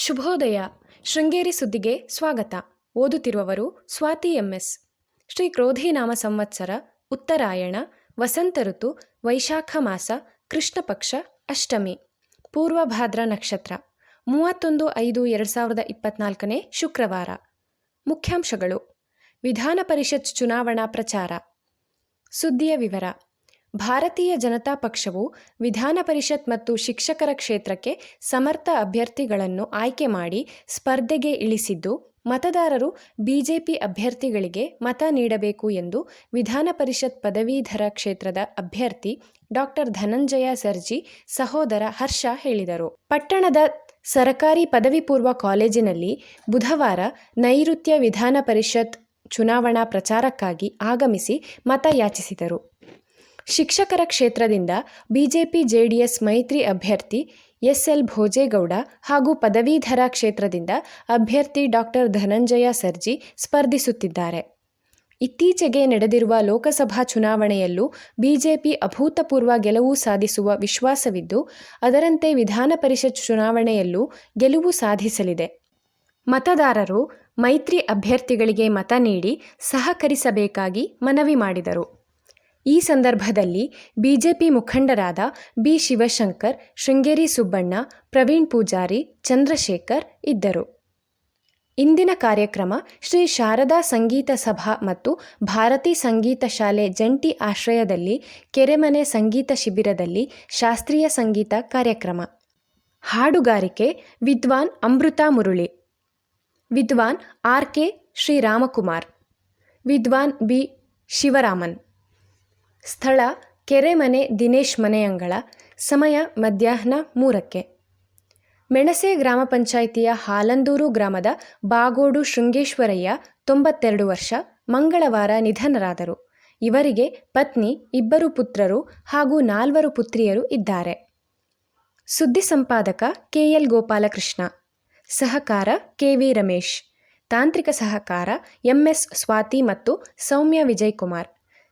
ಶುಭೋದಯ. ಶೃಂಗೇರಿ ಸುದ್ದಿಗೆ ಸ್ವಾಗತ. ಓದುತ್ತಿರುವವರು ಸ್ವಾತಿ ಎಂಎಸ್. ಶ್ರೀ ಕ್ರೋಧಿನಾಮ ಸಂವತ್ಸರ, ಉತ್ತರಾಯಣ, ವಸಂತ ಋತು, ವೈಶಾಖ ಮಾಸ ಕೃಷ್ಣ ಪಕ್ಷ ಅಷ್ಟಮಿ. ಪೂರ್ವಭಾದ್ರ ನಕ್ಷತ್ರ. ಮೂವತ್ತೊಂದು ಐದು ಎರಡು ಸಾವಿರದ ಇಪ್ಪತ್ನಾಲ್ಕನೇ ಶುಕ್ರವಾರ. ಮುಖ್ಯಾಂಶಗಳು. ವಿಧಾನ ಪರಿಷತ್ ಚುನಾವಣಾ ಪ್ರಚಾರ. ಸುದ್ದಿಯ ವಿವರ. ಭಾರತೀಯ ಜನತಾ ಪಕ್ಷವು ವಿಧಾನ ಪರಿಷತ್ ಮತ್ತು ಶಿಕ್ಷಕರ ಕ್ಷೇತ್ರಕ್ಕೆ ಸಮರ್ಥ ಅಭ್ಯರ್ಥಿಗಳನ್ನು ಆಯ್ಕೆ ಮಾಡಿ ಸ್ಪರ್ಧೆಗೆ ಇಳಿಸಿದ್ದು, ಮತದಾರರು ಬಿಜೆಪಿ ಅಭ್ಯರ್ಥಿಗಳಿಗೆ ಮತ ನೀಡಬೇಕು ಎಂದು ವಿಧಾನ ಪರಿಷತ್ ಪದವೀಧರ ಕ್ಷೇತ್ರದ ಅಭ್ಯರ್ಥಿ ಡಾಕ್ಟರ್ ಧನಂಜಯ ಸರ್ಜಿ ಸಹೋದರ ಹರ್ಷ ಹೇಳಿದರು. ಪಟ್ಟಣದ ಸರಕಾರಿ ಪದವಿ ಪೂರ್ವ ಕಾಲೇಜಿನಲ್ಲಿ ಬುಧವಾರ ನೈಋತ್ಯ ವಿಧಾನ ಪರಿಷತ್ ಚುನಾವಣಾ ಪ್ರಚಾರಕ್ಕಾಗಿ ಆಗಮಿಸಿ ಮತ ಯಾಚಿಸಿದರು ಶಿಕ್ಷಕರ ಕ್ಷೇತ್ರದಿಂದ ಬಿಜೆಪಿ ಜೆಡಿಎಸ್ ಮೈತ್ರಿ ಅಭ್ಯರ್ಥಿ ಎಸ್ಎಲ್ ಭೋಜೇಗೌಡ ಹಾಗೂ ಪದವೀಧರ ಕ್ಷೇತ್ರದಿಂದ ಅಭ್ಯರ್ಥಿ ಡಾಕ್ಟರ್ ಧನಂಜಯ ಸರ್ಜಿ ಸ್ಪರ್ಧಿಸುತ್ತಿದ್ದಾರೆ. ಇತ್ತೀಚೆಗೆ ನಡೆದಿರುವ ಲೋಕಸಭಾ ಚುನಾವಣೆಯಲ್ಲೂ ಬಿಜೆಪಿ ಅಭೂತಪೂರ್ವ ಗೆಲುವು ಸಾಧಿಸುವ ವಿಶ್ವಾಸವಿದ್ದು, ಅದರಂತೆ ವಿಧಾನ ಪರಿಷತ್ ಚುನಾವಣೆಯಲ್ಲೂ ಗೆಲುವು ಸಾಧಿಸಲಿದೆ. ಮತದಾರರು ಮೈತ್ರಿ ಅಭ್ಯರ್ಥಿಗಳಿಗೆ ಮತ ನೀಡಿ ಸಹಕರಿಸಬೇಕಾಗಿ ಮನವಿ ಮಾಡಿದರು. ಈ ಸಂದರ್ಭದಲ್ಲಿ ಬಿಜೆಪಿ ಮುಖಂಡರಾದ ಬಿ ಶಿವಶಂಕರ್, ಶೃಂಗೇರಿ ಸುಬ್ಬಣ್ಣ, ಪ್ರವೀಣ್ ಪೂಜಾರಿ, ಚಂದ್ರಶೇಖರ್ ಇದ್ದರು. ಇಂದಿನ ಕಾರ್ಯಕ್ರಮ ಶ್ರೀ ಶಾರದಾ ಸಂಗೀತ ಸಭಾ ಮತ್ತು ಭಾರತೀ ಸಂಗೀತ ಶಾಲೆ ಜಂಟಿ ಆಶ್ರಯದಲ್ಲಿ, ಕೆರೆಮನೆ ಸಂಗೀತ ಶಿಬಿರದಲ್ಲಿ ಶಾಸ್ತ್ರೀಯ ಸಂಗೀತ ಕಾರ್ಯಕ್ರಮ. ಹಾಡುಗಾರಿಕೆ ವಿದ್ವಾನ್ ಅಮೃತ ಮುರುಳಿ, ವಿದ್ವಾನ್ ಆರ್ ಕೆ ಶ್ರೀರಾಮಕುಮಾರ್, ವಿದ್ವಾನ್ ಬಿ ಶಿವರಾಮನ್. ಸ್ಥಳ ಕೆರೆಮನೆ ದಿನೇಶ್ ಮನೆಯಂಗಳ, ಸಮಯ ಮಧ್ಯಾಹ್ನ ಮೂರಕ್ಕೆ. ಮೆಣಸೆ ಗ್ರಾಮ ಪಂಚಾಯಿತಿಯ ಹಾಲಂದೂರು ಗ್ರಾಮದ ಬಾಗೋಡು ಶೃಂಗೇಶ್ವರಯ್ಯ, ತೊಂಬತ್ತೆರಡು ವರ್ಷ, ಮಂಗಳವಾರ ನಿಧನರಾದರು. ಇವರಿಗೆ ಪತ್ನಿ, ಇಬ್ಬರು ಪುತ್ರರು ಹಾಗೂ ನಾಲ್ವರು ಪುತ್ರಿಯರು ಇದ್ದಾರೆ. ಸುದ್ದಿ ಸಂಪಾದಕ ಕೆಎಲ್ ಗೋಪಾಲಕೃಷ್ಣ, ಸಹಕಾರ ಕೆವಿ ರಮೇಶ್, ತಾಂತ್ರಿಕ ಸಹಕಾರ ಎಂಎಸ್ ಸ್ವಾತಿ ಮತ್ತು ಸೌಮ್ಯ ವಿಜಯಕುಮಾರ್